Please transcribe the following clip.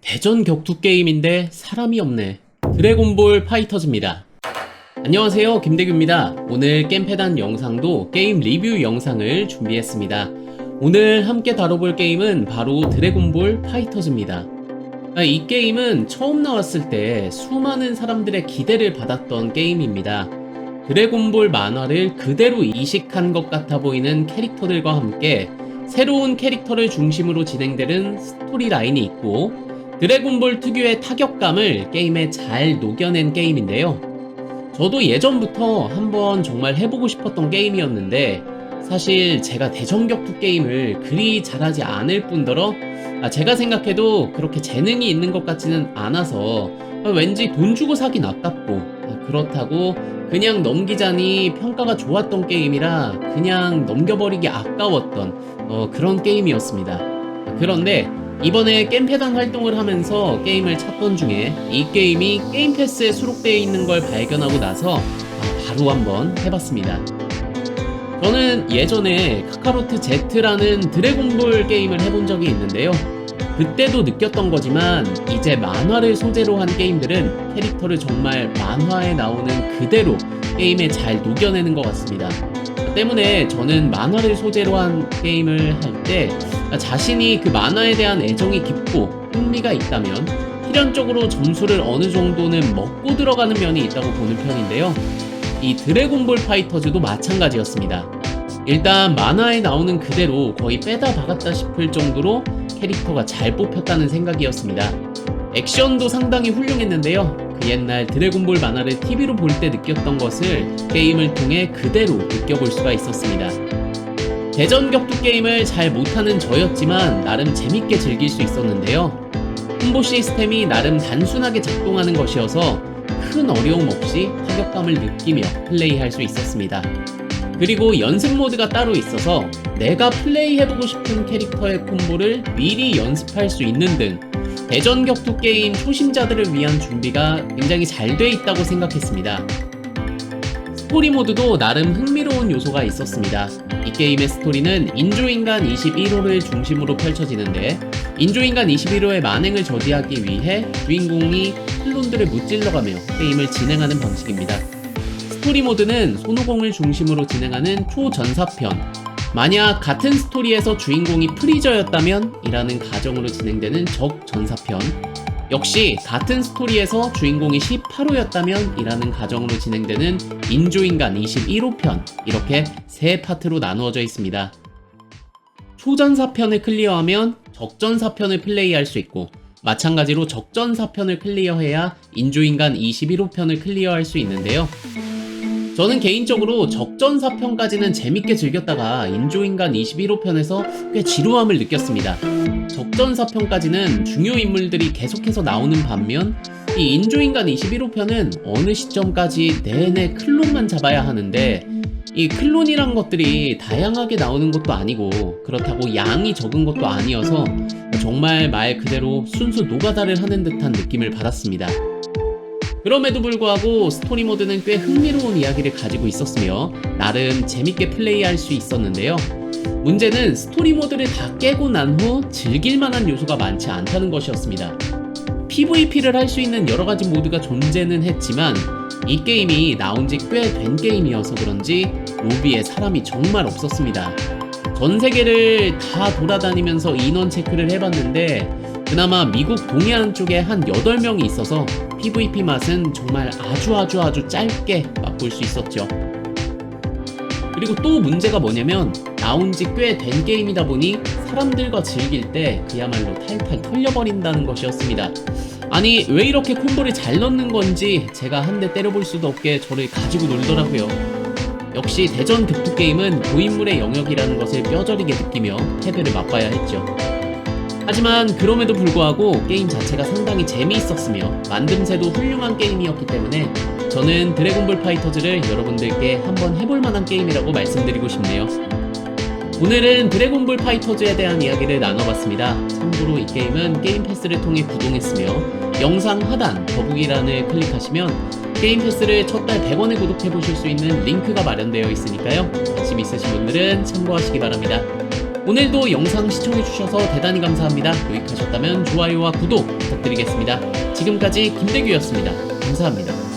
대전 격투 게임인데 사람이 없네. 드래곤볼 파이터즈입니다. 안녕하세요. 김대규입니다. 오늘 겜패단 영상도 게임 리뷰 영상을 준비했습니다. 오늘 함께 다뤄볼 게임은 바로 드래곤볼 파이터즈입니다. 아, 이 게임은 처음 나왔을 때 수많은 사람들의 기대를 받았던 게임입니다. 드래곤볼 만화를 그대로 이식한 것 같아 보이는 캐릭터들과 함께 새로운 캐릭터를 중심으로 진행되는 스토리 라인이 있고 드래곤볼 특유의 타격감을 게임에 잘 녹여낸 게임인데요. 저도 예전부터 한번 정말 해보고 싶었던 게임이었는데 사실 제가 대전격투 게임을 그리 잘하지 않을 뿐더러 아, 제가 생각해도 그렇게 재능이 있는 것 같지는 않아서 아, 왠지 돈 주고 사긴 아깝고 아, 그렇다고 그냥 넘기자니 평가가 좋았던 게임이라 그냥 넘겨버리기 아까웠던 어, 그런 게임이었습니다. 그런데 이번에 게임패단 활동을 하면서 게임을 찾던 중에 이 게임이 게임 패스에 수록되어 있는 걸 발견하고 나서 아, 바로 한번 해봤습니다. 저는 예전에 카카로트 Z라는 드래곤볼 게임을 해본 적이 있는데요. 그때도 느꼈던 거지만 이제 만화를 소재로 한 게임들은 캐릭터를 정말 만화에 나오는 그대로 게임에 잘 녹여내는 것 같습니다. 때문에 저는 만화를 소재로 한 게임을 할때 자신이 그 만화에 대한 애정이 깊고 흥미가 있다면 필연적으로 점수를 어느 정도는 먹고 들어가는 면이 있다고 보는 편인데요. 이 드래곤볼 파이터즈도 마찬가지였습니다. 일단 만화에 나오는 그대로 거의 빼다 박았다 싶을 정도로 캐릭터가 잘 뽑혔다는 생각이었습니다. 액션도 상당히 훌륭했는데요. 그 옛날 드래곤볼 만화를 TV로 볼 때 느꼈던 것을 게임을 통해 그대로 느껴볼 수가 있었습니다. 대전 격투 게임을 잘 못하는 저였지만 나름 재밌게 즐길 수 있었는데요. 홍보 시스템이 나름 단순하게 작동하는 것이어서 큰 어려움 없이 타격감을 느끼며 플레이할 수 있었습니다. 그리고 연습 모드가 따로 있어서 내가 플레이해보고 싶은 캐릭터의 콤보를 미리 연습할 수 있는 등 대전 격투 게임 초심자들을 위한 준비가 굉장히 잘 돼 있다고 생각했습니다. 스토리 모드도 나름 흥미로운 요소가 있었습니다. 이 게임의 스토리는 인조인간 21호를 중심으로 펼쳐지는데 인조인간 21호의 만행을 저지하기 위해 주인공이 클론들을 무찔러가며 게임을 진행하는 방식입니다. 스토리 모드는 손오공을 중심으로 진행하는 초전사편. 만약 같은 스토리에서 주인공이 프리저였다면 이라는 가정으로 진행되는 적전사편. 역시 같은 스토리에서 주인공이 18호였다면 이라는 가정으로 진행되는 인조인간 21호 편. 이렇게 세 파트로 나누어져 있습니다. 초전사편을 클리어하면 적전사편을 플레이할 수 있고 마찬가지로 적전사편을 클리어해야 인조인간 21호 편을 클리어할 수 있는데요. 저는 개인적으로 적전사편까지는 재밌게 즐겼다가 인조인간 21호 편에서 꽤 지루함을 느꼈습니다. 적전사편까지는 중요 인물들이 계속해서 나오는 반면 이 인조인간 21호 편은 어느 시점까지 내내 클론만 잡아야 하는데 이 클론이란 것들이 다양하게 나오는 것도 아니고 그렇다고 양이 적은 것도 아니어서 정말 말 그대로 순수 노가다를 하는 듯한 느낌을 받았습니다. 그럼에도 불구하고 스토리 모드는 꽤 흥미로운 이야기를 가지고 있었으며 나름 재밌게 플레이할 수 있었는데요. 문제는 스토리 모드를 다 깨고 난 후 즐길 만한 요소가 많지 않다는 것이었습니다. PVP를 할 수 있는 여러 가지 모드가 존재는 했지만 이 게임이 나온 지 꽤 된 게임이어서 그런지 로비에 사람이 정말 없었습니다. 전 세계를 다 돌아다니면서 인원 체크를 해봤는데 그나마 미국 동해안 쪽에 한 8명이 있어서 PVP 맛은 정말 아주 아주 아주 짧게 맛볼 수 있었죠. 그리고 또 문제가 뭐냐면 나온 지 꽤 된 게임이다 보니 사람들과 즐길 때 그야말로 탈탈 털려버린다는 것이었습니다. 아니 왜 이렇게 콤보를 잘 넣는 건지 제가 한 대 때려볼 수도 없게 저를 가지고 놀더라고요. 역시 대전 격투 게임은 고인물의 영역이라는 것을 뼈저리게 느끼며 패배를 맛봐야 했죠. 하지만 그럼에도 불구하고 게임 자체가 상당히 재미있었으며 만듦새도 훌륭한 게임이었기 때문에 저는 드래곤볼 파이터즈를 여러분들께 한번 해볼 만한 게임이라고 말씀드리고 싶네요. 오늘은 드래곤볼 파이터즈에 대한 이야기를 나눠봤습니다. 참고로 이 게임은 게임 패스를 통해 구동했으며 영상 하단 더보기란을 클릭하시면 게임 패스를 첫 달 100원에 구독해 보실 수 있는 링크가 마련되어 있으니까요. 관심 있으신 분들은 참고하시기 바랍니다. 오늘도 영상 시청해주셔서 대단히 감사합니다. 유익하셨다면 좋아요와 구독 부탁드리겠습니다. 지금까지 김대규였습니다. 감사합니다.